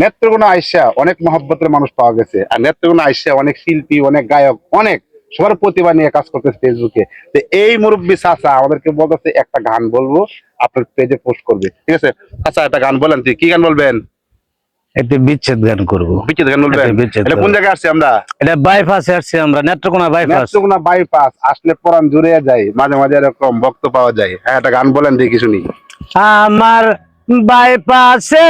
নেত্রকোনা আইসা অনেক মহব্বতের মানুষ পাওয়া গেছে। আর নেত্রকোনা আইসা অনেক শিল্পী অনেক গায়ক অনেক সবার প্রতিভা নিয়ে কাজ করতেছে ফেসবুকে তো এই মুরব্বী চাচা আমাদেরকে বলতেছে একটা গান বলব আপনার পেজে পোস্ট করবে। ঠিক আছে? আচ্ছা একটা গান বলেন তুই কি গান বলবেন? একটি বিচ্ছেদ গান করব। বিচ্ছেদ গান বলবেন? এটা কোন জায়গায় আসছি আমরা? এটা বাইপাসে আসছে আমরা নেত্রকোনা বাইপাস নেত্রকোনা বাইপাস আসলে পরান জুড়ে যায় মাঝে মাঝে এরকম ভক্ত পাওয়া যায়। হ্যাঁ একটা গান বলেন দেখি শুনি। আমার বাইপাসে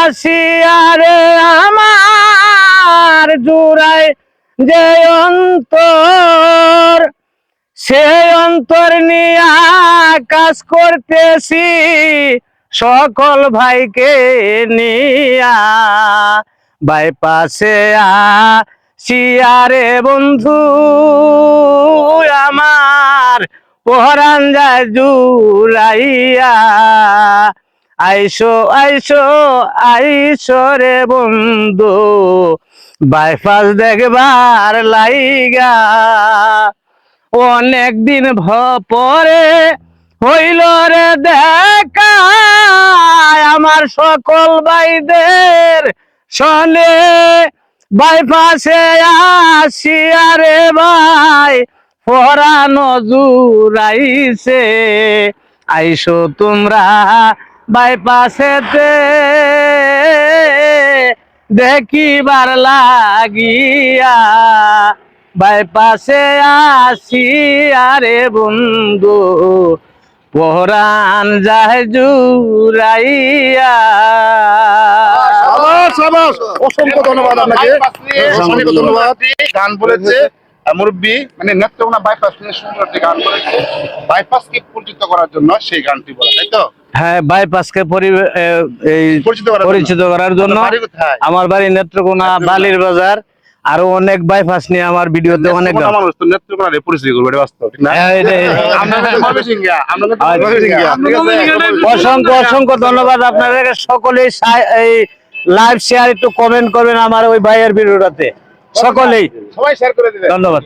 আসিয়া রে আমার জুড়াই যে অন্তর, সে অন্তর নিয়ে কাজ করতেছি, সকল ভাইকে নিয়া। বাইপাসে আসিয়ারে বন্ধু, আমার পহরান যায় জুড়াইয়া। আইসো আইসো আইসো রে বন্ধু। বাইপাস দেখবার লাইগা। অনেক দিন পরে হইল রে দেখা। আমার সকল ভাইদের সনে বাইপাসে আসিয়া রে ভাই পরানো জুরাইছে আইসো তোমরা বাইপাসেতে দেখিবার লাগিয়া বাইপাসে আসি আরে বন্ধু পহরান যায় জুরাইয়া। অসংখ্য ধন্যবাদ আপনাকে। অসংখ্য ধন্যবাদ। গান বলেছে মুরব্বী মানে নেত্রকোনা বাইপাস নিয়ে সুন্দর একটি গান বলেছে। বাইপাসকে পরিচিত করার জন্য সেই গানটি বলা তাই তো? হ্যাঁ বাইপাসকে পরিচিত করার জন্য। আমার বাড়ি নেত্রকোনা। বালির বাজার। আরও অনেক বাইপাস নিয়ে আমার ভিডিওতে অনেক হ্যাঁ, আচ্ছা, আছে? অসংখ্য অসংখ্য ধন্যবাদ আপনাদের সকলেই এই লাইভ শেয়ার একটু কমেন্ট করবেন আমার ওই ভাইয়ের ভিডিওটাতে। সকলেই। সবাই শেয়ার করে দিবেন। ধন্যবাদ।